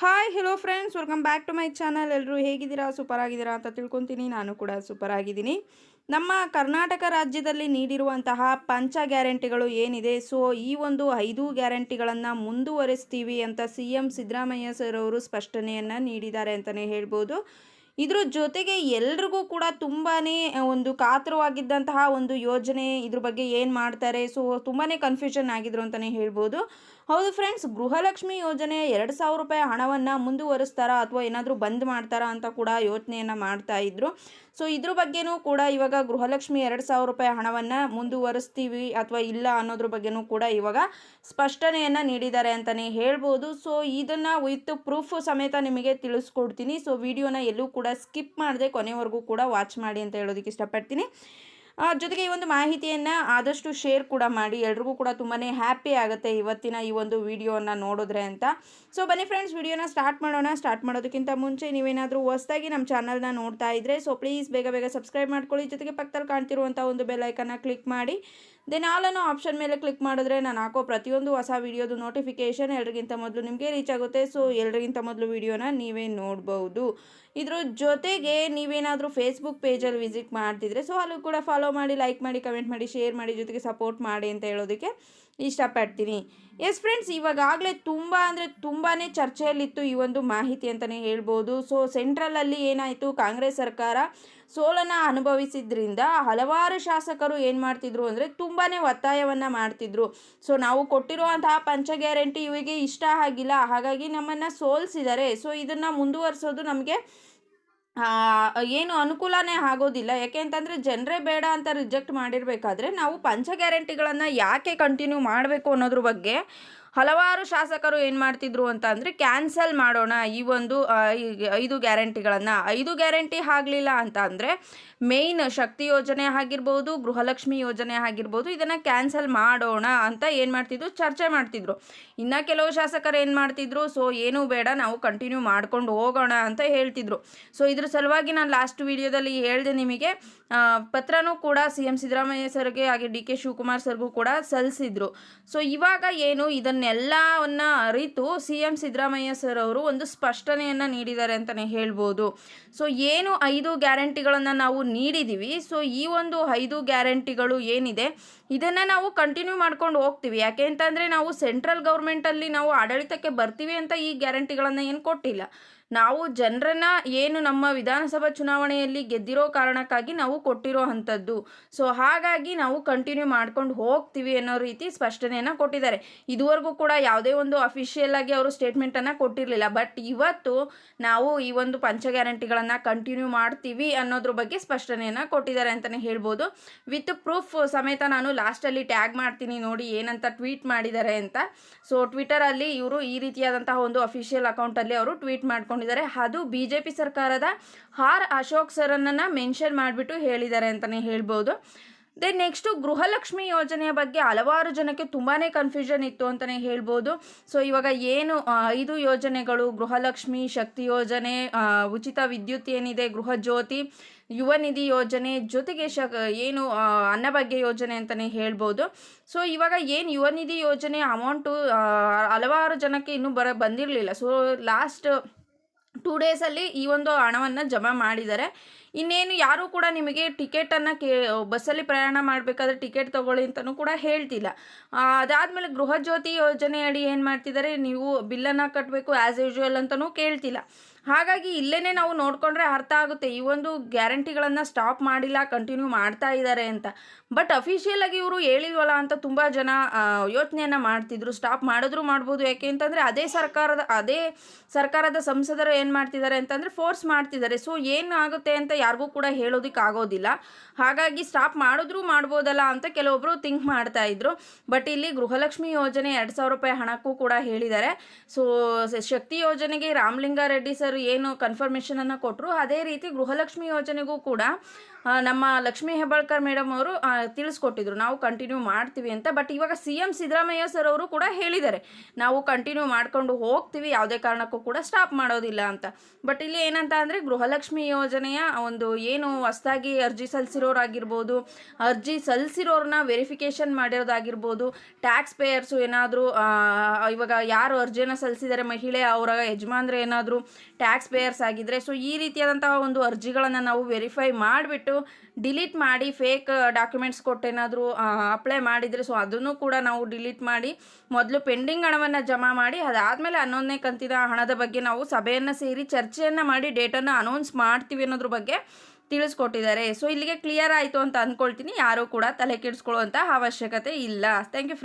Hi hello friends welcome back to my channel ಎಲ್ಲರೂ ಹೇಗಿದ್ದೀರಾ? Super ಆಗಿದ್ದೀರಾ ಅಂತ ತಿಳ್ಕೊತೀನಿ. ನಾನು ಕೂಡ ಸೂಪರ್ ಆಗಿದ್ದೀನಿ. ನಮ್ಮ ಕರ್ನಾಟಕ ರಾಜ್ಯದಲ್ಲಿ ನೀಡಿರುವಂತಹ ಪಂಚ ಗ್ಯಾರಂಟಿಗಳು ಏನಿದೆ? ಸೊ ಈ ಒಂದು ಐದು ಗ್ಯಾರಂಟಿಗಳನ್ನು ಮುಂದುವರಿಸ್ತೀವಿ ಅಂತ ಸಿ ಎಂ ಸಿದ್ದರಾಮಯ್ಯ ಸರ್ ಅವರು ಸ್ಪಷ್ಟನೆಯನ್ನು ನೀಡಿದ್ದಾರೆ ಅಂತಲೇ ಹೇಳ್ಬೋದು. ಇದ್ರ ಜೊತೆಗೆ ಎಲ್ರಿಗೂ ಕೂಡ ತುಂಬಾ ಒಂದು ಕಾತರವಾಗಿದ್ದಂತಹ ಒಂದು ಯೋಜನೆ ಇದ್ರ ಬಗ್ಗೆ ಏನು ಮಾಡ್ತಾರೆ? ಸೊ ತುಂಬಾ ಕನ್ಫ್ಯೂಷನ್ ಆಗಿದ್ರು ಅಂತಲೇ ಹೇಳ್ಬೋದು. ಹೌದು ಫ್ರೆಂಡ್ಸ್ ಗೃಹಲಕ್ಷ್ಮಿ ಯೋಜನೆ ಎರಡು ಸಾವಿರ ರೂಪಾಯಿ ಹಣವನ್ನು ಮುಂದುವರಿಸ್ತಾರಾ ಅಥವಾ ಏನಾದರೂ ಬಂದ್ ಮಾಡ್ತಾರಾ ಅಂತ ಕೂಡ ಯೋಚನೆಯನ್ನು ಮಾಡ್ತಾ ಇದ್ರು. ಸೊ ಇದ್ರ ಬಗ್ಗೆನೂ ಕೂಡ ಇವಾಗ ಗೃಹಲಕ್ಷ್ಮಿ ಎರಡು ಸಾವಿರ ರೂಪಾಯಿ ಹಣವನ್ನು ಮುಂದುವರಿಸ್ತೀವಿ ಅಥವಾ ಇಲ್ಲ ಅನ್ನೋದ್ರ ಬಗ್ಗೆನೂ ಕೂಡ ಇವಾಗ ಸ್ಪಷ್ಟನೆಯನ್ನು ನೀಡಿದ್ದಾರೆ ಅಂತಲೇ ಹೇಳ್ಬೋದು. ಸೊ ಇದನ್ನು ವಿತ್ ಪ್ರೂಫ್ ಸಮೇತ ನಿಮಗೆ ತಿಳಿಸ್ಕೊಡ್ತೀನಿ. ಸೊ ವಿಡಿಯೋನ ಎಲ್ಲೂ ಕೂಡ ಸ್ಕಿಪ್ ಮಾಡದೆ ಕೊನೆವರೆಗೂ ಕೂಡ ವಾಚ್ ಮಾಡಿ ಅಂತ ಹೇಳೋದಕ್ಕೆ ಇಷ್ಟಪಡ್ತೀನಿ. ಜೊತೆಗೆ ಈ ಒಂದು ಮಾಹಿತಿಯನ್ನು ಆದಷ್ಟು ಶೇರ್ ಕೂಡ ಮಾಡಿ. ಎಲ್ರಿಗೂ ಕೂಡ ತುಂಬಾ ಹ್ಯಾಪಿ ಆಗುತ್ತೆ ಇವತ್ತಿನ ಈ ಒಂದು ವಿಡಿಯೋನ ನೋಡಿದ್ರೆ ಅಂತ. ಸೊ ಬನ್ನಿ ಫ್ರೆಂಡ್ಸ್ ವಿಡಿಯೋನ ಸ್ಟಾರ್ಟ್ ಮಾಡೋಣ. ಸ್ಟಾರ್ಟ್ ಮಾಡೋದಕ್ಕಿಂತ ಮುಂಚೆ ನೀವೇನಾದರೂ ಹೊಸದಾಗಿ ನಮ್ಮ ಚಾನಲ್ನ ನೋಡ್ತಾ ಇದ್ದರೆ ಸೊ ಪ್ಲೀಸ್ ಬೇಗ ಬೇಗ ಸಬ್ಸ್ಕ್ರೈಬ್ ಮಾಡ್ಕೊಳ್ಳಿ. ಜೊತೆಗೆ ಪಕ್ಕದಲ್ಲಿ ಕಾಣ್ತಿರುವಂಥ ಒಂದು ಬೆಲ್ ಐಕನ್ನ ಕ್ಲಿಕ್ ಮಾಡಿ. ದೆನ್ ಆಲ್ ಆಪ್ಷನ್ ಮೇಲೆ ಕ್ಲಿಕ್ ಮಾಡಿದ್ರೆ ನಾನು ಹಾಕೋ ಪ್ರತಿಯೊಂದು ಹೊಸ ವೀಡಿಯೋದು ನೋಟಿಫಿಕೇಷನ್ ಎಲ್ರಿಗಿಂತ ಮೊದಲು ನಿಮಗೆ ರೀಚ್ ಆಗುತ್ತೆ. ಸೊ ಎಲ್ರಿಗಿಂತ ಮೊದಲು ವಿಡಿಯೋನ ನೀವೇ ನೋಡ್ಬೋದು. ಇದ್ರ ಜೊತೆಗೆ ನೀವೇನಾದರೂ ಫೇಸ್ಬುಕ್ ಪೇಜಲ್ಲಿ ವಿಸಿಟ್ ಮಾಡ್ತಿದ್ರೆ ಸೊ ಅಲ್ಲೂ ಕೂಡ ಫಾಲೋ ಮಾಡಿ ಲೈಕ್ ಮಾಡಿ ಕಮೆಂಟ್ ಮಾಡಿ ಶೇರ್ ಮಾಡಿ, ಜೊತೆಗೆ ಸಪೋರ್ಟ್ ಮಾಡಿ ಅಂತ ಹೇಳೋದಕ್ಕೆ ಇಷ್ಟಪಡ್ತೀನಿ. ಎಸ್ ಫ್ರೆಂಡ್ಸ್ ಇವಾಗಲೇ ತುಂಬ ಅಂದರೆ ತುಂಬಾ ಚರ್ಚೆಯಲ್ಲಿತ್ತು ಈ ಒಂದು ಮಾಹಿತಿ ಅಂತಲೇ ಹೇಳ್ಬೋದು. ಸೊ ಸೆಂಟ್ರಲಲ್ಲಿ ಏನಾಯಿತು? ಕಾಂಗ್ರೆಸ್ ಸರ್ಕಾರ ಸೋಲನ್ನು ಅನುಭವಿಸಿದ್ರಿಂದ ಹಲವಾರು ಶಾಸಕರು ಏನು ಮಾಡ್ತಿದ್ರು ಅಂದರೆ ತುಂಬಾ ಒತ್ತಾಯವನ್ನು ಮಾಡ್ತಿದ್ರು. ಸೊ ನಾವು ಕೊಟ್ಟಿರುವಂತಹ ಪಂಚ ಗ್ಯಾರಂಟಿ ಇವರಿಗೆ ಇಷ್ಟ ಆಗಿಲ್ಲ. ಹಾಗಾಗಿ ನಮ್ಮನ್ನು ಸೋಲಿಸಿದ್ದಾರೆ. ಸೊ ಇದನ್ನು ಮುಂದುವರಿಸೋದು ನಮಗೆ ಏನು ಅನುಕೂಲನೇ ಆಗೋದಿಲ್ಲ. ಯಾಕೆ ಅಂತಂದರೆ ಜನರೇ ಬೇಡ ಅಂತ ರಿಜೆಕ್ಟ್ ಮಾಡಿರಬೇಕಾದ್ರೆ ನಾವು ಪಂಚ ಗ್ಯಾರಂಟಿಗಳನ್ನು ಯಾಕೆ ಕಂಟಿನ್ಯೂ ಮಾಡಬೇಕು ಅನ್ನೋದ್ರ ಬಗ್ಗೆ ಹಲವಾರು ಶಾಸಕರು ಏನು ಮಾಡ್ತಿದ್ರು ಅಂತ ಅಂದರೆ ಕ್ಯಾನ್ಸಲ್ ಮಾಡೋಣ ಈ ಒಂದು ಐದು ಗ್ಯಾರಂಟಿಗಳನ್ನು. ಐದು ಗ್ಯಾರಂಟಿ ಆಗಲಿಲ್ಲ ಅಂತ ಅಂದರೆ ಮೇಯ್ನ್ ಶಕ್ತಿ ಯೋಜನೆ ಆಗಿರ್ಬೋದು, ಗೃಹಲಕ್ಷ್ಮಿ ಯೋಜನೆ ಆಗಿರ್ಬೋದು, ಇದನ್ನು ಕ್ಯಾನ್ಸಲ್ ಮಾಡೋಣ ಅಂತ ಏನು ಮಾಡ್ತಿದ್ರು? ಚರ್ಚೆ ಮಾಡ್ತಿದ್ರು. ಇನ್ನು ಕೆಲವು ಶಾಸಕರು ಏನು ಮಾಡ್ತಿದ್ರು? ಸೊ, ಏನೂ ಬೇಡ, ನಾವು ಕಂಟಿನ್ಯೂ ಮಾಡ್ಕೊಂಡು ಹೋಗೋಣ ಅಂತ ಹೇಳ್ತಿದ್ರು. ಸೊ, ಇದ್ರ ಸಲುವಾಗಿ ನಾನು ಲಾಸ್ಟ್ ವಿಡಿಯೋದಲ್ಲಿ ಹೇಳಿದೆ ನಿಮಗೆ ಪತ್ರನೂ ಕೂಡ ಸಿ ಎಂ ಸಿದ್ದರಾಮಯ್ಯ ಸರ್ಗೆ ಹಾಗೆ ಡಿ ಕೆ ಶಿವಕುಮಾರ್ ಸರ್ಗೂ ಕೂಡ ಸಲ್ಲಿಸಿದ್ರು ಸೊ, ಇವಾಗ ಏನು ಇದನ್ನೆಲ್ಲವನ್ನ ಅರಿತು ಸಿ ಎಂ ಸಿದ್ದರಾಮಯ್ಯ ಸರ್ ಅವರು ಒಂದು ಸ್ಪಷ್ಟನೆಯನ್ನು ನೀಡಿದ್ದಾರೆ ಅಂತಲೇ ಹೇಳ್ಬೋದು. ಸೊ ಏನು ಐದು ಗ್ಯಾರಂಟಿಗಳನ್ನು ನಾವು ನೀಡಿದ್ದೀವಿ ಸೊ ಈ ಒಂದು ಐದು ಗ್ಯಾರಂಟಿಗಳು ಏನಿದೆ, ಇದನ್ನು ನಾವು ಕಂಟಿನ್ಯೂ ಮಾಡ್ಕೊಂಡು ಹೋಗ್ತೀವಿ. ಯಾಕೆ ಅಂತಂದರೆ ನಾವು ಸೆಂಟ್ರಲ್ ಗೌರ್ಮೆಂಟಲ್ಲಿ ನಾವು ಆಡಳಿತಕ್ಕೆ ಬರ್ತೀವಿ ಅಂತ ಈ ಗ್ಯಾರಂಟಿಗಳನ್ನು ಏನು ಕೊಟ್ಟಿಲ್ಲ. ನಾವು ಜನರನ್ನ ಏನು ನಮ್ಮ ವಿಧಾನಸಭಾ ಚುನಾವಣೆಯಲ್ಲಿ ಗೆದ್ದಿರೋ ಕಾರಣಕ್ಕಾಗಿ ನಾವು ಕೊಟ್ಟಿರೋ ಅಂಥದ್ದು. ಸೊ ಹಾಗಾಗಿ ನಾವು ಕಂಟಿನ್ಯೂ ಮಾಡ್ಕೊಂಡು ಹೋಗ್ತೀವಿ ಅನ್ನೋ ರೀತಿ ಸ್ಪಷ್ಟನೆಯನ್ನು ಕೊಟ್ಟಿದ್ದಾರೆ. ಇದುವರೆಗೂ ಕೂಡ ಯಾವುದೇ ಒಂದು ಅಫಿಷಿಯಲ್ ಆಗಿ ಅವರು ಸ್ಟೇಟ್ಮೆಂಟನ್ನು ಕೊಟ್ಟಿರಲಿಲ್ಲ. ಬಟ್ ಇವತ್ತು ನಾವು ಈ ಒಂದು ಪಂಚ ಗ್ಯಾರಂಟಿಗಳನ್ನು ಕಂಟಿನ್ಯೂ ಮಾಡ್ತೀವಿ ಅನ್ನೋದ್ರ ಬಗ್ಗೆ ಸ್ಪಷ್ಟನೆಯನ್ನು ಕೊಟ್ಟಿದ್ದಾರೆ ಅಂತಲೇ ಹೇಳ್ಬೋದು. ವಿತ್ ಪ್ರೂಫ್ ಸಮೇತ ನಾನು ಲಾಸ್ಟಲ್ಲಿ ಟ್ಯಾಗ್ ಮಾಡ್ತೀನಿ ನೋಡಿ ಏನಂತ ಟ್ವೀಟ್ ಮಾಡಿದ್ದಾರೆ ಅಂತ. ಸೊ ಟ್ವಿಟರಲ್ಲಿ ಇವರು ಈ ರೀತಿಯಾದಂತಹ ಒಂದು ಅಫಿಷಿಯಲ್ ಅಕೌಂಟಲ್ಲಿ ಅವರು ಟ್ವೀಟ್ ಮಾಡ್ಕೊಂಡಿದ್ದಾರೆ ಅದು ಬಿ ಜೆ ಪಿ ಸರ್ಕಾರದ ಆರ್ ಅಶೋಕ್ ಸರನ್ನು ಮೆನ್ಷನ್ ಮಾಡಿಬಿಟ್ಟು ಹೇಳಿದ್ದಾರೆ ಅಂತಲೇ ಹೇಳ್ಬೋದು. ದೆನ್ ನೆಕ್ಸ್ಟು ಗೃಹಲಕ್ಷ್ಮಿ ಯೋಜನೆಯ ಬಗ್ಗೆ ಹಲವಾರು ಜನಕ್ಕೆ ತುಂಬಾ ಕನ್ಫ್ಯೂಷನ್ ಇತ್ತು ಅಂತಲೇ ಹೇಳ್ಬೋದು. ಸೊ ಇವಾಗ ಏನು ಐದು ಯೋಜನೆಗಳು, ಗೃಹಲಕ್ಷ್ಮಿ ಶಕ್ತಿ ಯೋಜನೆ ಉಚಿತ ವಿದ್ಯುತ್ ಏನಿದೆ, ಗೃಹ ಜ್ಯೋತಿ, ಯುವ ನಿಧಿ ಯೋಜನೆ, ಜೊತೆಗೆ ಶ, ಏನು ಅನ್ನಭಾಗ್ಯ ಯೋಜನೆ ಅಂತಲೇ ಹೇಳ್ಬೋದು. ಸೊ ಇವಾಗ ಏನು ಯುವ ನಿಧಿ ಯೋಜನೆ ಅಮೌಂಟು ಹಲವಾರು ಜನಕ್ಕೆ ಇನ್ನೂ ಬರ, ಬಂದಿರಲಿಲ್ಲ. ಸೊ ಲಾಸ್ಟ್ ಟೂ ಡೇಸಲ್ಲಿ ಈ ಒಂದು ಹಣವನ್ನು ಜಮಾ ಮಾಡಿದ್ದಾರೆ. ಇನ್ನೇನು ಯಾರೂ ಕೂಡ ನಿಮಗೆ ಟಿಕೆಟನ್ನು ಕೇ, ಬಸ್ಸಲ್ಲಿ ಪ್ರಯಾಣ ಮಾಡಬೇಕಾದ್ರೆ ಟಿಕೆಟ್ ತೊಗೊಳ್ಳಿ ಅಂತಲೂ ಕೂಡ ಹೇಳ್ತಿಲ್ಲ. ಅದಾದಮೇಲೆ ಗೃಹಜ್ಯೋತಿ ಯೋಜನೆಯಡಿ ಏನು ಮಾಡ್ತಿದ್ದಾರೆ, ನೀವು ಬಿಲ್ಲನ್ನು ಕಟ್ಟಬೇಕು ಆ್ಯಸ್ ಯೂಶುವಲ್ ಅಂತಲೂ ಕೇಳ್ತಿಲ್ಲ. ಹಾಗಾಗಿ ಇಲ್ಲೇ ನಾವು ನೋಡಿಕೊಂಡ್ರೆ ಅರ್ಥ ಆಗುತ್ತೆ, ಈ ಒಂದು ಗ್ಯಾರಂಟಿಗಳನ್ನು ಸ್ಟಾಪ್ ಮಾಡಿಲ್ಲ ಕಂಟಿನ್ಯೂ ಮಾಡ್ತಾ ಇದ್ದಾರೆ ಅಂತ. ಬಟ್ ಅಫಿಷಿಯಲ್ ಆಗಿ ಇವರು ಹೇಳಿದ್ವಲ್ಲ ಅಂತ ತುಂಬ ಜನ ಯೋಚನೆಯನ್ನು ಮಾಡ್ತಿದ್ರು. ಸ್ಟಾಪ್ ಮಾಡಿದ್ರು ಮಾಡ್ಬೋದು ಯಾಕೆ ಅಂತಂದರೆ ಅದೇ ಸರ್ಕಾರದ ಅದೇ ಸರ್ಕಾರದ ಸಂಸದರು ಏನು ಮಾಡ್ತಿದ್ದಾರೆ ಅಂತಂದರೆ ಫೋರ್ಸ್ ಮಾಡ್ತಿದ್ದಾರೆ. ಸೊ ಏನಾಗುತ್ತೆ ಅಂತ ಯಾರಿಗೂ ಕೂಡ ಹೇಳೋದಕ್ಕೆ ಆಗೋದಿಲ್ಲ ಹಾಗಾಗಿ ಸ್ಟಾಪ್ ಮಾಡಿದ್ರೂ ಮಾಡ್ಬೋದಲ್ಲ ಅಂತ ಕೆಲವೊಬ್ಬರು ಥಿಂಕ್ ಮಾಡ್ತಾ ಇದ್ರು. ಬಟ್ ಇಲ್ಲಿ ಗೃಹಲಕ್ಷ್ಮಿ ಯೋಜನೆ ಎರಡು ಸಾವಿರ ರೂಪಾಯಿ ಹಣಕ್ಕೂ ಕೂಡ ಹೇಳಿದ್ದಾರೆ. ಸೊ ಶಕ್ತಿ ಯೋಜನೆಗೆ ರಾಮಲಿಂಗಾರೆಡ್ಡಿ ಸರ್ ಏನು ಕನ್ಫರ್ಮೇಷನನ್ನು ಕೊಟ್ಟರು ಅದೇ ರೀತಿ ಗೃಹಲಕ್ಷ್ಮಿ ಯೋಜನೆಗೂ ಕೂಡ ನಮ್ಮ ಲಕ್ಷ್ಮೀ ಹೆಬ್ಬಾಳ್ಕರ್ ಮೇಡಮ್ ಅವರು ತಿಳಿಸ್ಕೊಟ್ಟಿದ್ರು, ನಾವು ಕಂಟಿನ್ಯೂ ಮಾಡ್ತೀವಿ ಅಂತ. ಬಟ್ ಇವಾಗ ಸಿ ಎಂ ಸಿದ್ದರಾಮಯ್ಯ ಸರ್ ಅವರು ಕೂಡ ಹೇಳಿದ್ದಾರೆ, ನಾವು ಕಂಟಿನ್ಯೂ ಮಾಡಿಕೊಂಡು ಹೋಗ್ತೀವಿ, ಯಾವುದೇ ಕಾರಣಕ್ಕೂ ಕೂಡ ಸ್ಟಾಪ್ ಮಾಡೋದಿಲ್ಲ ಅಂತ. ಬಟ್ ಇಲ್ಲಿ ಏನಂತ ಅಂದರೆ, ಗೃಹಲಕ್ಷ್ಮಿ ಯೋಜನೆಯ ಒಂದು ಏನು ಹೊಸದಾಗಿ ಅರ್ಜಿ ಸಲ್ಲಿಸಿರೋರಾಗಿರ್ಬೋದು, ಅರ್ಜಿ ಸಲ್ಲಿಸಿರೋರನ್ನ ವೆರಿಫಿಕೇಷನ್ ಮಾಡಿರೋದಾಗಿರ್ಬೋದು ಟ್ಯಾಕ್ಸ್ ಪೇಯರ್ಸು ಏನಾದರೂ ಇವಾಗ ಯಾರು ಅರ್ಜಿಯನ್ನು ಸಲ್ಲಿಸಿದ್ದಾರೆ, ಮಹಿಳೆ, ಅವರ ಯಜಮಾನ್ರು ಏನಾದರೂ ಟ್ಯಾಕ್ಸ್ ಪೇಯರ್ಸ್ ಆಗಿದ್ದರೆ ಸೊ ಈ ರೀತಿಯಾದಂತಹ ಒಂದು ಅರ್ಜಿಗಳನ್ನು ನಾವು ವೆರಿಫೈ ಮಾಡಿಬಿಟ್ಟು ಡಿಲೀಟ್ ಮಾಡಿ ಫೇಕ್ ಡಾಕ್ಯುಮೆಂಟ್ಸ್ ಕೊಟ್ಟೇನಾದರೂ ಅಪ್ಲೈ ಮಾಡಿದರೆ ಸೊ ಅದನ್ನು ಕೂಡ ನಾವು ಡಿಲೀಟ್ ಮಾಡಿ ಮೊದಲು ಪೆಂಡಿಂಗ್ ಹಣವನ್ನು ಜಮಾ ಮಾಡಿ, ಅದಾದಮೇಲೆ ಹನ್ನೊಂದನೇ ಕಂತಿನ ಹಣದ ಬಗ್ಗೆ ನಾವು ಸಭೆಯನ್ನು ಸೇರಿ ಚರ್ಚೆಯನ್ನು ಮಾಡಿ ಡೇಟನ್ನು ಅನೌನ್ಸ್ ಮಾಡ್ತೀವಿ ಅನ್ನೋದ್ರ ಬಗ್ಗೆ ತಿಳಿಸ್ಕೊಟ್ಟಿದ್ದಾರೆ. ಸೊ ಇಲ್ಲಿಗೆ ಕ್ಲಿಯರ್ ಆಯಿತು ಅಂತ ಅಂದ್ಕೊಳ್ತೀನಿ ಯಾರೂ ಕೂಡ ತಲೆ ಕೆಡಿಸ್ಕೊಳ್ಳುವಂಥ ಅವಶ್ಯಕತೆ ಇಲ್ಲ. Thank you